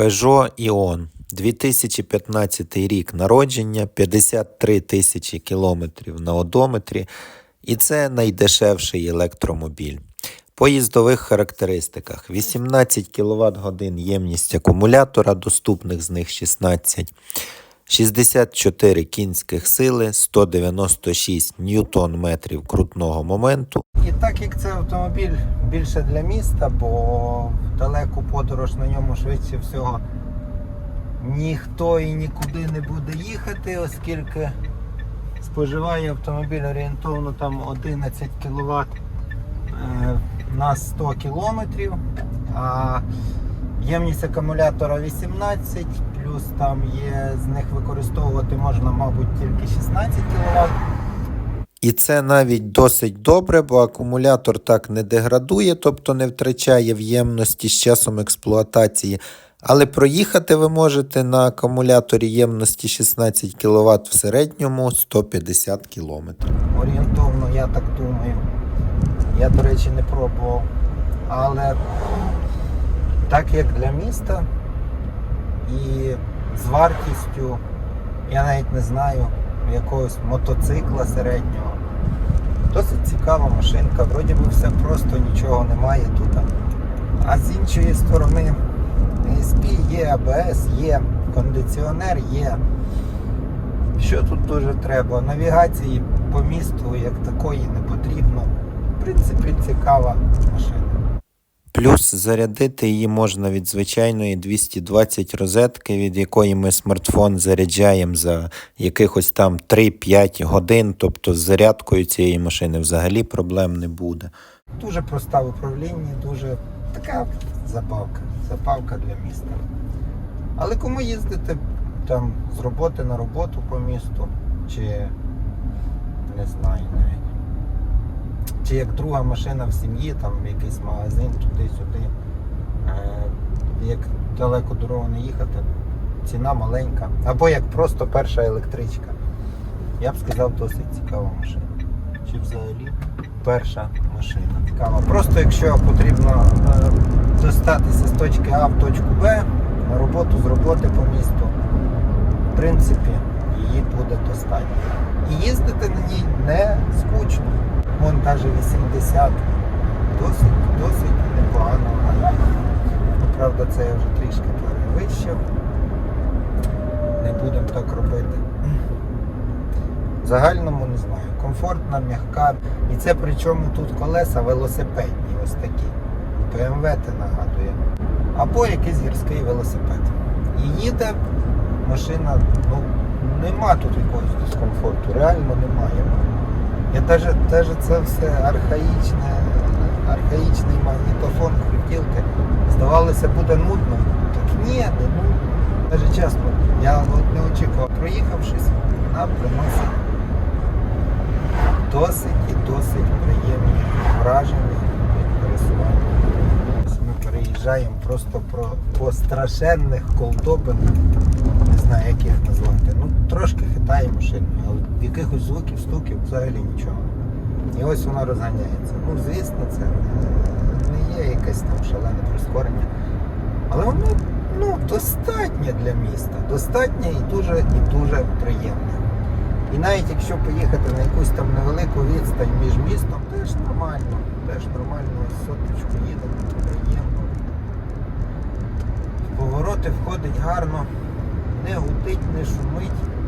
Peugeot Ion 2015 рік народження, 53 тисячі кілометрів на одометрі, і це найдешевший електромобіль. По їздових характеристиках. 18 кВт годин ємність акумулятора, доступних з них 16, 64 кінських сили, 196 ньютон-метрів крутного моменту. І так як це автомобіль більше для міста, бо далеку подорож на ньому швидше всього ніхто і нікуди не буде їхати, оскільки споживає автомобіль орієнтовно там 11 кВт на 100 км, а ємність акумулятора 18, плюс там є з них використовувати можна, мабуть, тільки 16 кВт. І це навіть досить добре, бо акумулятор так не деградує, тобто не втрачає в ємності з часом експлуатації. Але проїхати ви можете на акумуляторі ємності 16 кВт в середньому 150 км. орієнтовно, я так думаю. Я, до речі, не пробував. Але так як для міста і з вартістю, я навіть не знаю, якогось мотоцикла середнього. Досить цікава машинка, вроді би все просто, нічого немає тут. А з іншої сторони, ESP є, АБС є, кондиціонер є. Що тут дуже треба? Навігації по місту як такої не потрібно. В принципі, цікава машина. Плюс зарядити її можна від звичайної 220 розетки, від якої ми смартфон заряджаємо за якихось там 3-5 годин. Тобто з зарядкою цієї машини взагалі проблем не буде. Дуже проста в управлінні, дуже така забавка. Забавка для міста. Але кому їздити там з роботи на роботу по місту, чи не знаю навіть. Чи як друга машина в сім'ї, там якийсь магазин, туди-сюди. Е, Як далеко дорогу не їхати, ціна маленька. Або як просто перша електричка. Я б сказав, досить цікава машина. Чи взагалі перша машина. Цікава. Просто якщо потрібно е, достатися з точки А в точку Б на роботу з роботи по місту, в принципі, її буде достатньо. І їздити на ній не скучно. Вон навіть 80. Досить, досить непогано. Ну, Правда, це я вже трішки перевищив. Не будемо так робити. В загальному не знаю. Комфортна, м'яка. І це причому тут колеса велосипедні, ось такі. БМВ ти нагадує. Або якийсь гірський велосипед. І їде машина, ну, нема тут якогось дискомфорту, реально немає. Я теж, теж це все архаїчне, архаїчний магнітофон, крутілки. Здавалося, буде нудно. Так ні, не нудно. Даже чесно, я от не очікував. Проїхавшись, вона приносить досить і досить приємні враження від пересування. Ми переїжджаємо просто про, по страшенних колдобинах, знаю, як їх назвати. Ну, трошки хитає машиною, але якихось звуків, стуків взагалі нічого. І ось вона розганяється. Ну, звісно, це не є якесь там шалене прискорення. Але воно ну, достатнє для міста. Достатнє і дуже і дуже приємне. І навіть якщо поїхати на якусь там невелику відстань між містом, теж нормально. Теж нормально соточку їдемо, приємно. В повороти входить гарно, не гудить, не шумить.